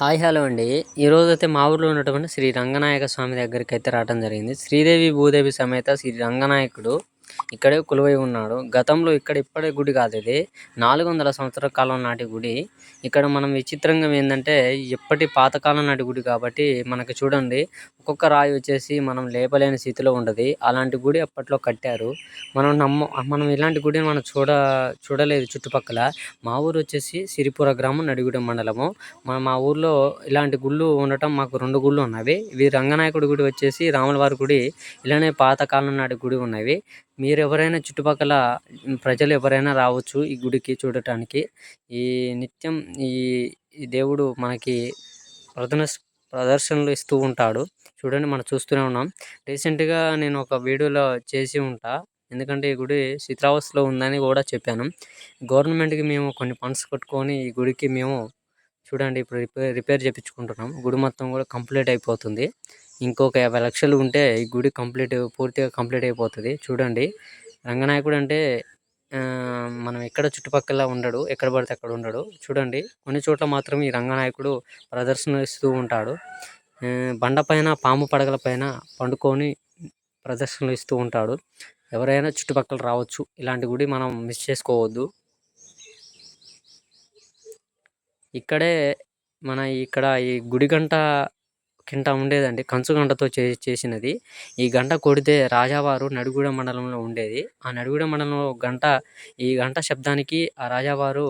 Hi hello అండి. ఈరోజు అయితే మా ఊర్లో ఉన్నటువంటి శ్రీ రంగనాయక స్వామి దగ్గరికి అయితే రావడం జరిగింది. శ్రీదేవి భూదేవి సమేత శ్రీ రంగనాయకుడు ఇక్కడే కొలువై ఉన్నాడు. గతంలో ఇక్కడ ఇప్పటి గుడి కాదు ఇది. నాలుగు వందల సంవత్సరాల కాలం నాటి గుడి. ఇక్కడ మనం విచిత్రంగా ఏంటంటే ఎప్పటి పాతకాలం నాటి గుడి కాబట్టి మనకి చూడండి ఒక్కొక్క రాయి వచ్చేసి మనం లేపలేని స్థితిలో ఉండదు. అలాంటి గుడి అప్పట్లో కట్టారు. మనం నమ్మ మనం ఇలాంటి గుడిని మనం చూడ చూడలేదు చుట్టుపక్కల. మా ఊరు వచ్చేసి సిరిపుర గ్రామం నడిగూడెం మండలము. మన మా ఊర్లో ఇలాంటి గుళ్ళు ఉండటం మాకు రెండు గుళ్ళు ఉన్నవి. ఇవి రంగనాయకుడి గుడి వచ్చేసి రాములవారి గుడి. ఇలానే పాతకాలం నాటి గుడి ఉన్నవి. మీరు ఎవరైనా చుట్టుపక్కల ప్రజలు ఎవరైనా రావచ్చు ఈ గుడికి చూడటానికి. ఈ నిత్యం ఈ దేవుడు మనకి ప్రదన ప్రదర్శనలు ఇస్తూ ఉంటాడు. చూడండి మనం చూస్తూనే ఉన్నాం. రీసెంట్గా నేను ఒక వీడియోలో చేసి ఉంటా. ఎందుకంటే ఈ గుడి శిథిలావస్థలో ఉందని కూడా చెప్పాను. గవర్నమెంట్కి మేము కొన్ని ఫండ్స్ కట్టుకొని ఈ గుడికి మేము చూడండి ఇప్పుడు రిపేర్ రిపేర్ చేయించుకుంటున్నాం గుడి మొత్తం కూడా కంప్లీట్ అయిపోతుంది. ఇంకొక యాభై లక్షలు ఉంటే ఈ గుడి కంప్లీట్ పూర్తిగా కంప్లీట్ అయిపోతుంది. చూడండి. రంగనాయకుడు అంటే మనం ఎక్కడ చుట్టుపక్కల ఉండడు ఎక్కడ పడితే అక్కడ ఉండడు. చూడండి. కొన్ని చోట్ల మాత్రం ఈ రంగనాయకుడు ప్రదర్శన ఇస్తూ ఉంటాడు బండపైన పాము పడగల పైన పండుకొని ప్రదర్శనలు ఇస్తూ ఉంటాడు. ఎవరైనా చుట్టుపక్కల రావచ్చు. ఇలాంటి గుడి మనం మిస్ చేసుకోవద్దు. ఇక్కడే మన ఇక్కడ ఈ గుడి గంట కింట ఉండేదండి. కంచు గంటతో చే చేసినది. ఈ గంట కొడితే రాజావారు నడిగూడ మండలంలో ఉండేది. ఆ నడిగూడ మండలంలో గంట ఈ గంట శబ్దానికి ఆ రాజావారు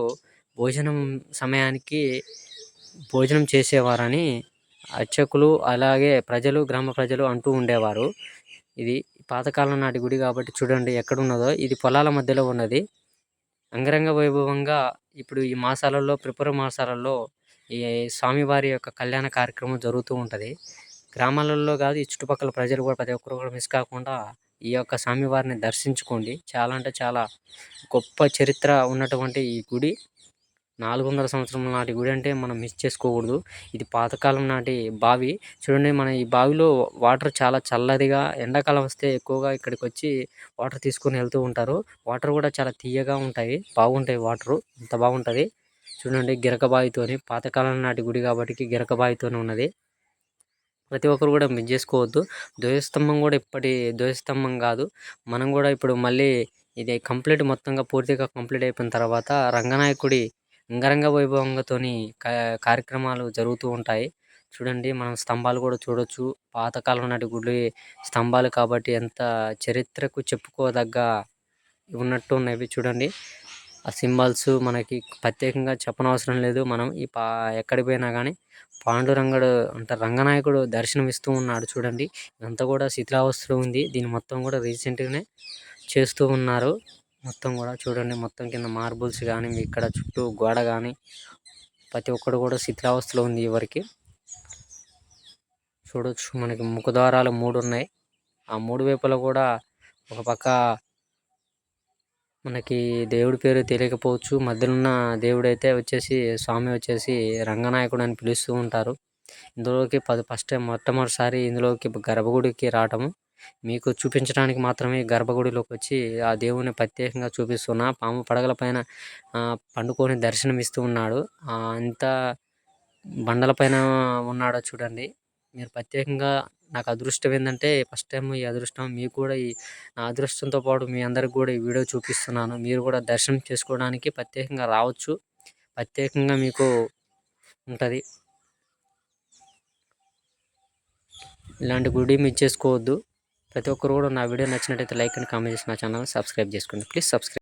భోజనం సమయానికి భోజనం చేసేవారని అర్చకులు అలాగే ప్రజలు గ్రామ ప్రజలు అంటూ ఉండేవారు. ఇది పాతకాలం నాటి గుడి కాబట్టి చూడండి ఎక్కడున్నదో. ఇది పొలాల మధ్యలో ఉన్నది. అంగరంగ వైభవంగా ఇప్పుడు ఈ మాసాలలో ప్రిపర మాసాలలో ఈ స్వామివారి యొక్క కళ్యాణ కార్యక్రమం జరుగుతూ ఉంటుంది. గ్రామాలలో కాదు ఈ చుట్టుపక్కల ప్రజలు కూడా ప్రతి ఒక్కరు కూడా మిస్ కాకుండా ఈ యొక్క స్వామివారిని దర్శించుకోండి. చాలా అంటే చాలా గొప్ప చరిత్ర ఉన్నటువంటి ఈ గుడి. నాలుగు వందల సంవత్సరం నాటి గుడి అంటే మనం మిస్ చేసుకోకూడదు. ఇది పాతకాలం నాటి బావి. చూడండి మన ఈ బావిలో వాటర్ చాలా చల్లదిగా ఎండాకాలం వస్తే ఎక్కువగా ఇక్కడికి వచ్చి వాటర్ తీసుకొని వెళ్తూ ఉంటారు. వాటర్ కూడా చాలా తీయగా ఉంటాయి. బాగుంటాయి వాటరు. అంత బాగుంటుంది. చూడండి గిరకబాయితోని పాతకాలం నాటి గుడి కాబట్టి గిరకబావితోనే ఉన్నది. ప్రతి ఒక్కరు కూడా మిస్ చేసుకోవద్దు. ధ్వజస్తంభం కూడా ఇప్పటి ధ్వజస్తంభం కాదు. మనం కూడా ఇప్పుడు మళ్ళీ ఇది కంప్లీట్ మొత్తంగా పూర్తిగా కంప్లీట్ అయిపోయిన తర్వాత రంగనాయకుడి అంగరంగ వైభవంగాతోని కార్యక్రమాలు జరుగుతూ ఉంటాయి. చూడండి మనం స్తంభాలు కూడా చూడొచ్చు. పాతకాలం నాటి గుడి స్తంభాలు కాబట్టి ఎంత చరిత్రకు చెప్పుకోదగ్గ ఉన్నట్టు ఉన్నవి చూడండి. ఆ సింబల్స్ మనకి ప్రత్యేకంగా చెప్పనవసరం లేదు. మనం ఈ పా ఎక్కడికి పోయినా కానీ పాండురంగడు అంటే రంగనాయకుడు దర్శనం ఇస్తూ ఉన్నాడు చూడండి. ఇదంతా కూడా శిథిలావస్థలో ఉంది. దీన్ని మొత్తం కూడా రీసెంట్గానే చేస్తూ ఉన్నారు. మొత్తం కూడా చూడండి. మొత్తం కింద మార్బుల్స్ కానీ ఇక్కడ చుట్టూ గోడ కానీ ప్రతి ఒక్కడు కూడా శిథిలావస్థలో ఉంది ఎవరికి చూడొచ్చు. మనకి ముఖద్వారాలు మూడు ఉన్నాయి. ఆ మూడు వైపులా కూడా ఒక పక్క మనకి దేవుడి పేరు తెలియకపోవచ్చు. మధ్యలో ఉన్న దేవుడైతే వచ్చేసి స్వామి వచ్చేసి రంగనాయకుడు అని పిలుస్తూ ఉంటారు. ఇందులోకి పది ఫస్ట్ మొట్టమొదటిసారి ఇందులోకి గర్భగుడికి రావటము. మీకు చూపించడానికి మాత్రమే గర్భగుడిలోకి వచ్చి ఆ దేవుని ప్రత్యేకంగా చూపిస్తున్నా. పాము పడగల పైన పండుకొని దర్శనం ఇస్తూ ఉన్నాడు అంత బండల పైన ఉన్నాడో చూడండి. మీరు ప్రత్యేకంగా నాకు అదృష్టం ఏంటంటే ఫస్ట్ టైం ఈ అదృష్టం మీకు కూడా ఈ నా అదృష్టంతో పాటు మీ అందరికి కూడా ఈ వీడియో చూపిస్తున్నాను. మీరు కూడా దర్శనం చేసుకోవడానికి ప్రత్యేకంగా రావచ్చు. ప్రత్యేకంగా మీకు ఉంటుంది. ఇలాంటి గుడి మీరు చేసుకోవద్దు. ప్రతి ఒక్కరు కూడా నా వీడియో నచ్చినట్టయితే లైక్ అండ్ కామెంట్ చేసి నా ఛానల్ సబ్స్క్రైబ్ చేసుకోండి. Please subscribe